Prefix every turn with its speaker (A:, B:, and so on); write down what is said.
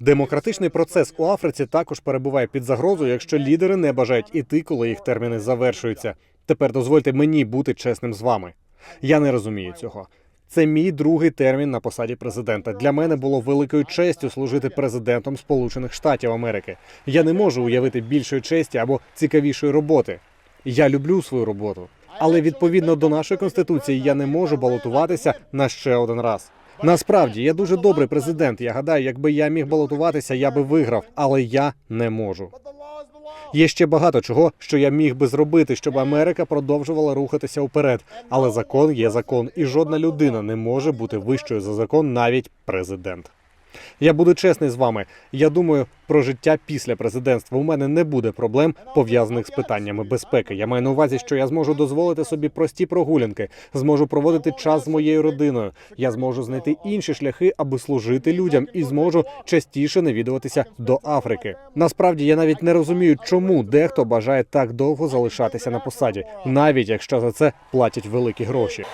A: Демократичний процес у Африці також перебуває під загрозою, якщо лідери не бажають іти, коли їх терміни завершуються. Тепер дозвольте мені бути чесним з вами. Я не розумію цього. Це мій другий термін на посаді президента. Для мене було великою честю служити президентом Сполучених Штатів Америки. Я не можу уявити більшої честі або цікавішої роботи. Я люблю свою роботу, але відповідно до нашої конституції я не можу балотуватися на ще один раз. Насправді я дуже добрий президент. Я гадаю, якби я міг балотуватися, я би виграв, але я не можу. Є ще багато чого, що я міг би зробити, щоб Америка продовжувала рухатися вперед. Але закон є закон, і жодна людина не може бути вищою за закон, навіть президент. Я буду чесний з вами. Я думаю про життя після президентства. У мене не буде проблем пов'язаних з питаннями безпеки. Я маю на увазі, що я зможу дозволити собі прості прогулянки, зможу проводити час з моєю родиною. Я зможу знайти інші шляхи, аби служити людям, і зможу частіше навідуватися до Африки. Насправді я навіть не розумію, чому дехто бажає так довго залишатися на посаді, навіть якщо за це платять великі гроші.